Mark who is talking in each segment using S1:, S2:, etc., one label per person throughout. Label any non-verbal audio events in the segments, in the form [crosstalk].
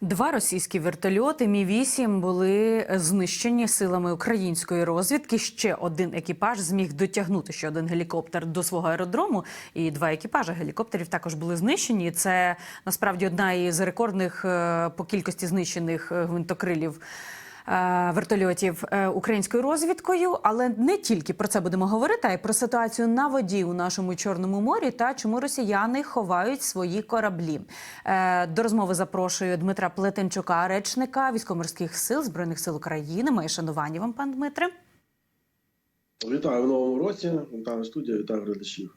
S1: Два російські вертольоти Мі 8 були знищені силами української розвідки. Ще один екіпаж зміг дотягнути ще один гелікоптер до свого аеродрому. І два екіпажа гелікоптерів також були знищені. Це насправді одна із рекордних е, по кількості знищених е, гвинтокрилів. Е, Вертольотів е, українською розвідкою, але не тільки про це будемо говорити, а й про ситуацію на воді у нашому чорному морі та чому росіяни ховають свої кораблі. Е, До розмови запрошую Дмитра Плетенчука, речника військово-морських сил збройних сил України. Моє шанування вам, пан Дмитре.
S2: Вітаю в новому році. Вітаю студію, вітаю глядачів.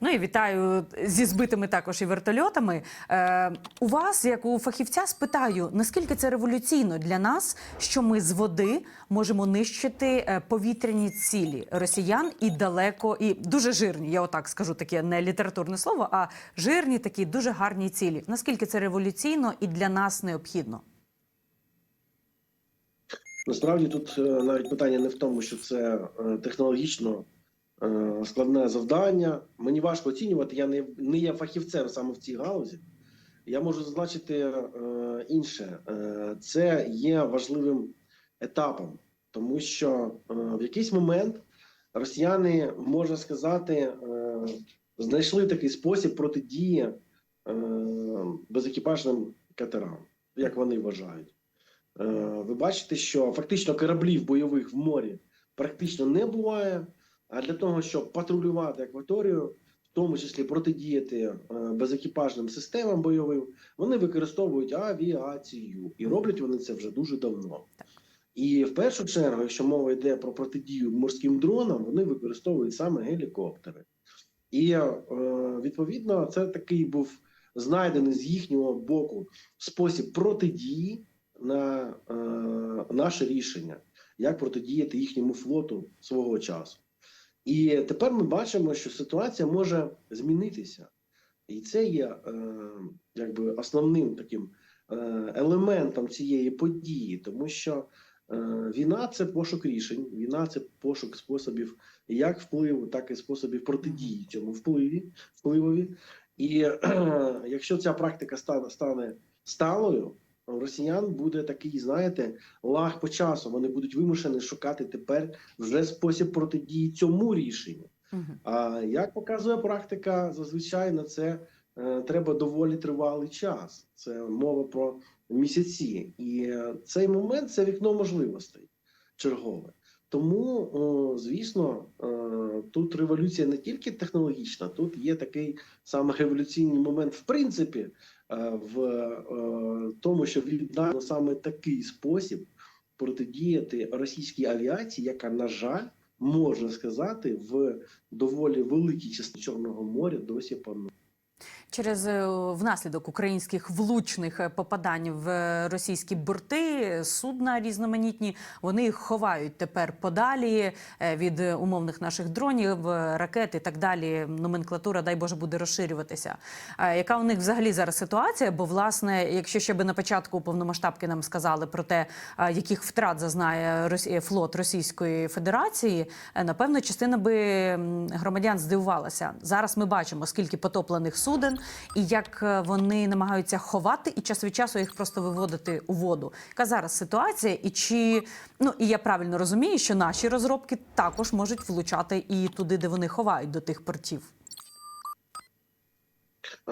S1: Ну і вітаю зі збитими також і вертольотами. Е, у вас, як у фахівця, спитаю, наскільки це революційно для нас, що ми з води можемо нищити е, повітряні цілі росіян і далеко, і дуже жирні. Я отак скажу таке не літературне слово, а жирні такі дуже гарні цілі. Наскільки це революційно і для нас необхідно?
S2: Насправді тут е, навіть питання не в тому, що це е, технологічно е, складне завдання. Мені важко оцінювати. Я не, є фахівцем саме в цій галузі. Я можу зазначити інше. Це є важливим етапом, тому що в якийсь момент росіяни, можна сказати, знайшли такий спосіб протидії безекіпажним катерам, як вони вважають. Е, Ви бачите, що фактично кораблів бойових в морі практично не буває. А для того, щоб патрулювати акваторію, в тому числі протидіяти е, безекіпажним системам бойовим, вони використовують авіацію, і роблять вони це вже дуже давно. І в першу чергу, якщо мова йде про протидію морським дронам, вони використовують саме гелікоптери. І е, відповідно, це такий був знайдений з їхнього боку спосіб протидії на е, наше рішення, як протидіяти їхньому флоту свого часу. І тепер ми бачимо, що ситуація може змінитися, і це є е, якби основним таким е, елементом цієї події, тому що е, війна це пошук рішень, війна це пошук способів як впливу, так і способів протидії цьому впливі, впливові. І е, якщо ця практика стане, стане сталою, у росіян буде такий, знаєте, лаг по часу. Вони будуть вимушені шукати тепер вже спосіб протидії цьому рішенню.
S1: Мгм.
S2: А як показує практика, зазвичай на це е, треба доволі тривалий час. Це мова про місяці, і е, цей момент це вікно можливостей чергове. Тому, о, звісно, е, тут революція не тільки технологічна, тут є такий саме революційний момент, в принципі, е, в е, тому, що віддано саме такий спосіб протидіяти російській авіації, яка, на жаль, можна сказати, в доволі великій частині Чорного моря досі панує.
S1: Через е, внаслідок українських влучних е, попадань в е, російські борти, судна різноманітні, вони їх ховають тепер подалі від умовних наших дронів, ракет і так далі. Номенклатура, дай Боже, буде розширюватися. Яка у них взагалі зараз ситуація? Бо, власне, якщо ще би на початку повномасштабки нам сказали про те, яких втрат зазнає флот Російської Федерації, напевно, частина би громадян здивувалася. Зараз ми бачимо, скільки потоплених суден і як е, вони намагаються ховати і час від часу їх просто виводити у воду. Яка зараз ситуація? І чи ну і я правильно розумію, що наші розробки також можуть влучати і туди, де вони ховають до тих портів?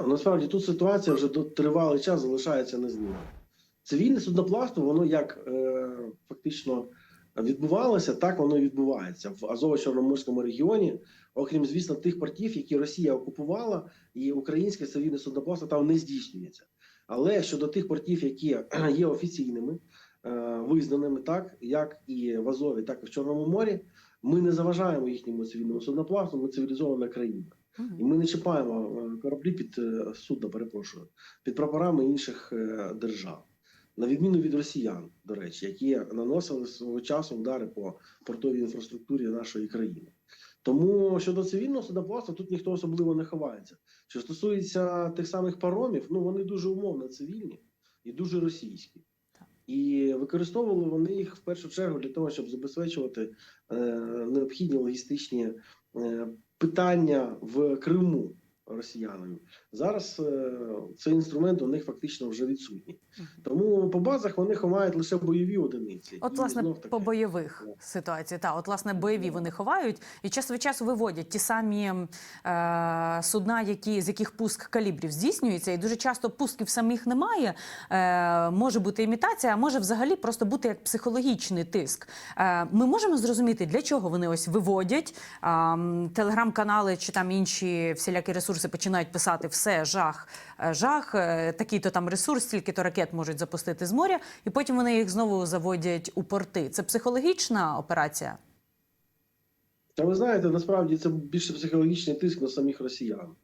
S2: Насправді тут ситуація вже до тривалий час залишається незмінною. Цивільне судноплавство, воно як е, фактично відбувалося, так воно і відбувається в Азово-Чорноморському регіоні, окрім, звісно, тих портів, які Росія окупувала, і українське цивільне судноплавство там не здійснюється. Але щодо тих портів, які [clears throat] є офіційними, е, визнаними, так як і в Азові, так і в Чорному морі, ми не заважаємо їхньому цивільному судноплавству, ми цивілізована країна. І ми не чіпаємо е, кораблі під е, судна, перепрошую, під прапорами інших держав, на відміну від росіян, до речі, які наносили свого часу удари по портовій інфраструктурі нашої країни. Тому щодо цивільного судоплавства тут ніхто особливо не ховається. Що стосується тих самих паромів, ну вони дуже умовно цивільні і дуже російські. І використовували вони їх в першу чергу для того, щоб забезпечувати е, необхідні логістичні е, питання в Криму росіянами. Зараз е, цей інструмент у них фактично вже відсутній. Тому по базах вони ховають лише бойові одиниці.
S1: От,
S2: І
S1: власне, по бойових ситуаціях. Та, от, власне, бойові вони ховають і час від часу виводять ті самі е, судна, які, з яких пуск калібрів здійснюється, і дуже часто пусків самих немає. Е, може бути імітація, а може взагалі просто бути як психологічний тиск. Е, ми можемо зрозуміти, для чого вони ось виводять. Е, телеграм-канали чи там інші всілякі ресурси починають писати все, жах, е, жах, е, такий-то там ресурс, стільки-то ракет можуть запустити з моря, і потім вони їх знову заводять у порти. Це психологічна операція.
S2: Та ви знаєте, насправді це більше психологічний тиск на самих росіян,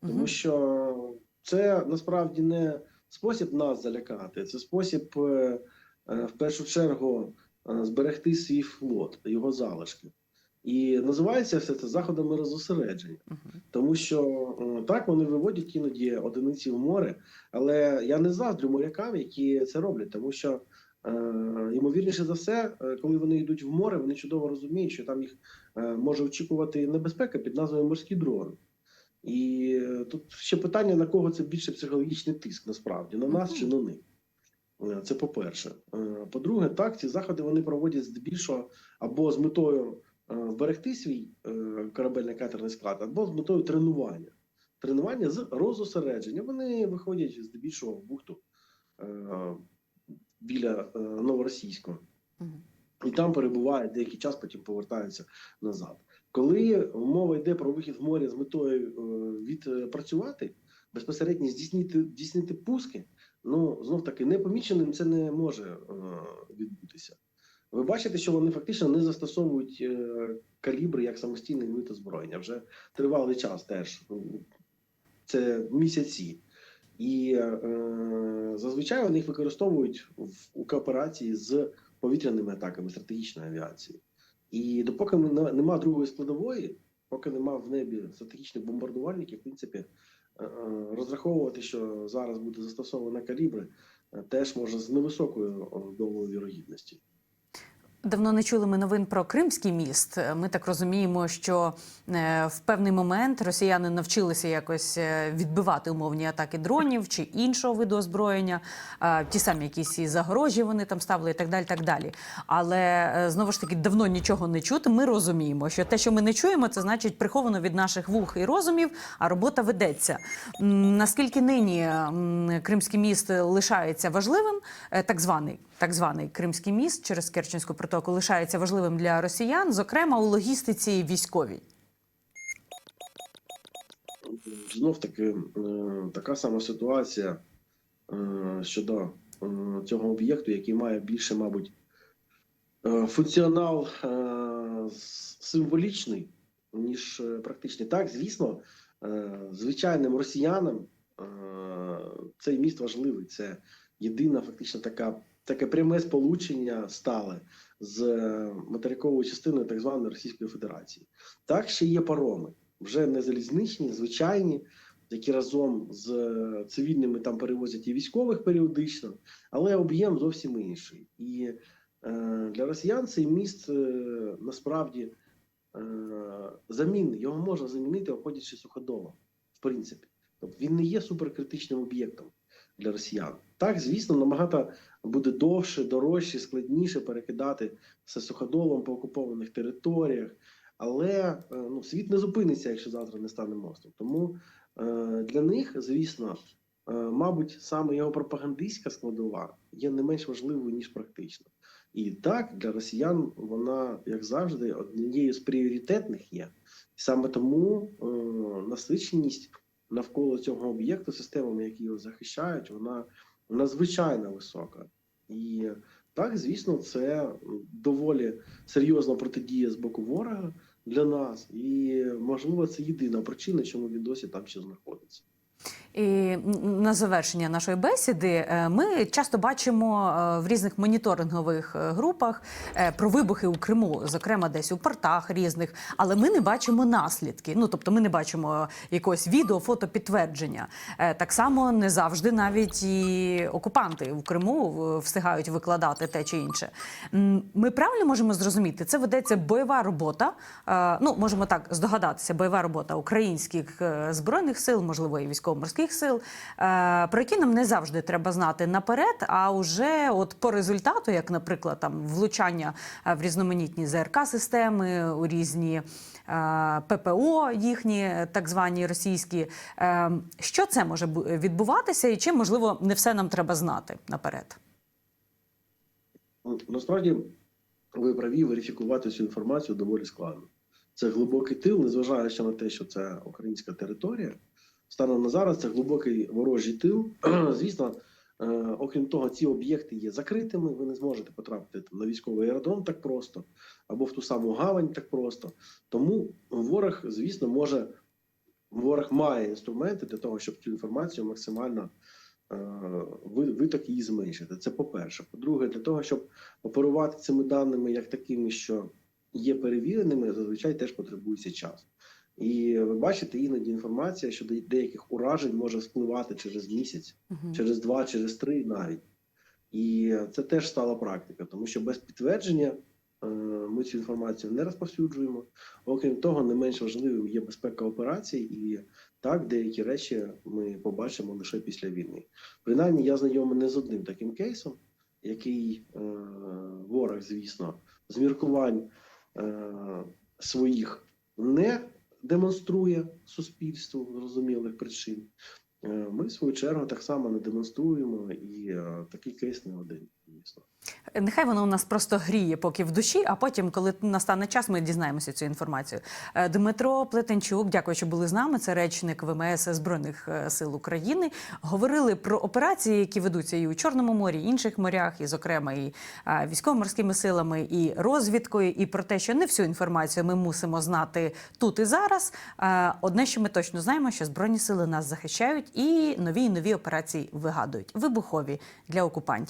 S2: тому що це насправді не спосіб нас залякати, це спосіб е, в першу чергу зберегти свій флот, його залишки. І називається все це заходами розосередження. Тому що так вони виводять іноді одиниці в море, але я не заздрю морякам, які це роблять, тому що е, ймовірніше за все, е, коли вони йдуть в море, вони чудово розуміють, що там їх е, може очікувати небезпека під назвою морські дрони. І е, тут ще питання, на кого це більше психологічний тиск, насправді на нас чи на них. Це по-перше. Е, По-друге, так, ці заходи вони проводять здебільшого або з метою вберегти свій е, корабельний катерний склад, або з метою тренування. Тренування з розосередження. Вони виходять здебільшого в бухту е, біля е, новоросійського. І там перебувають деякий час, потім повертаються назад. Коли мова йде про вихід в море з метою е, відпрацювати, безпосередньо здійснити, здійснити пуски, ну знов таки непоміченим це не може е, відбутися. Ви бачите, що вони фактично не застосовують е, калібри як самостійний вид озброєння. Вже тривалий час теж. Ну, Це місяці. І е, зазвичай вони їх використовують в, у кооперації з повітряними атаками стратегічної авіації. І допоки ми нема другої складової, поки нема в небі стратегічних бомбардувальників, в принципі, е, е, розраховувати, що зараз буде застосовано калібри, е, теж може з невисокою о, долею вірогідності.
S1: Давно не чули ми новин про Кримський міст. Ми так розуміємо, що е, в певний момент росіяни навчилися якось е, відбивати умовні атаки дронів чи іншого виду озброєння, е, ті самі якісь і загорожі вони там ставили, і так далі. так далі. Але е, знову ж таки давно нічого не чути. Ми розуміємо, що те, що ми не чуємо, це значить приховано від наших вух і розумів, а робота ведеться. Наскільки нині Кримський міст лишається важливим, е, так званий так званий Кримський міст через Керченську протоку лишається важливим для росіян, зокрема у логістиці військовій.
S2: Знов таки е, така сама ситуація е, щодо е, цього об'єкту, який має більше, мабуть, функціонал символічний, ніж практичний. Так, звісно, звичайним росіянам цей міст важливий. Це єдина фактично така. Таке пряме сполучення стале з е, материковою частиною так званої Російської Федерації. Так ще є пароми вже не залізничні, звичайні, які разом з е, цивільними там перевозять і військових періодично, але об'єм зовсім інший. І е, для росіян цей міст е, насправді е, замінний. Його можна замінити, обходячи суходолом, в принципі. Тобто він не є суперкритичним об'єктом для росіян. Так, звісно, набагато буде довше, дорожче, складніше перекидати все суходолом по окупованих територіях. Але е, ну, світ не зупиниться, якщо завтра не стане мостом. Тому е, для них, звісно, е, мабуть, саме його пропагандистська складова є не менш важливою, ніж практична. І так, для росіян вона, як завжди, однією з пріоритетних є. Саме тому е, насиченість навколо цього об'єкту, системами, які його захищають, вона надзвичайно висока. І так, звісно, це доволі серйозна протидія з боку ворога для нас, і можливо це єдина причина, чому він досі там ще знаходиться.
S1: І на завершення нашої бесіди е, ми часто бачимо е, в різних моніторингових е, групах про вибухи у Криму, зокрема десь у портах різних, але ми не бачимо наслідки. Ну тобто, ми не бачимо якогось відео, фото підтвердження. Так само не завжди навіть і окупанти в Криму встигають викладати те чи інше. Ми правильно можемо зрозуміти, це ведеться бойова робота. Ну можемо так здогадатися, бойова робота українських збройних сил, можливо, і військово-морських сил, е, про які нам не завжди треба знати наперед. А вже от по результату, як, наприклад, там влучання е, в різноманітні ЗРК системи, у різні е, ППО, їхні так звані російські. Що це може відбуватися, і чим можливо не все нам треба знати наперед?
S2: Ну, Насправді ви праві верифікувати цю інформацію доволі складно. Це глибокий тил, незважаючи на те, що це українська територія. Станом на зараз це глибокий ворожий тил. [clears throat] Звісно, е, окрім того, ці об'єкти є закритими. Ви не зможете потрапити там, на військовий аеродром так просто, або в ту саму гавань так просто. Тому ворог, звісно, може ворог має інструменти для того, щоб цю інформацію максимально е, виток її зменшити. Це по-перше. По-друге, для того, щоб оперувати цими даними як такими, що є перевіреними, зазвичай теж потребується час. І ви бачите, іноді інформація щодо деяких уражень може впливати через місяць,
S1: Мгм.
S2: через два, через три навіть. І це теж стала практика, тому що без підтвердження е, ми цю інформацію не розповсюджуємо. Окрім того, не менш важливим є безпека операцій, і так деякі речі ми побачимо лише після війни. Принаймні, я знайомий не з одним таким кейсом, який е, ворог, звісно, з міркувань е, своїх не демонструє суспільству зрозумілих причин. Е, Ми, в свою чергу, так само не демонструємо, і е, такий кейс не один, звісно.
S1: Нехай воно у нас просто гріє поки в душі, а потім, коли настане час, ми дізнаємося цю інформацію. Е, Дмитро Плетенчук, дякую, що були з нами. Це речник ВМС Збройних е, сил України. Говорили про операції, які ведуться і у Чорному морі, і інших морях, і, зокрема, і е, військово-морськими силами, і розвідкою, і про те, що не всю інформацію ми мусимо знати тут і зараз. Одне, що ми точно знаємо, що збройні сили нас захищають, і нові і нові операції вигадують вибухові для окупантів.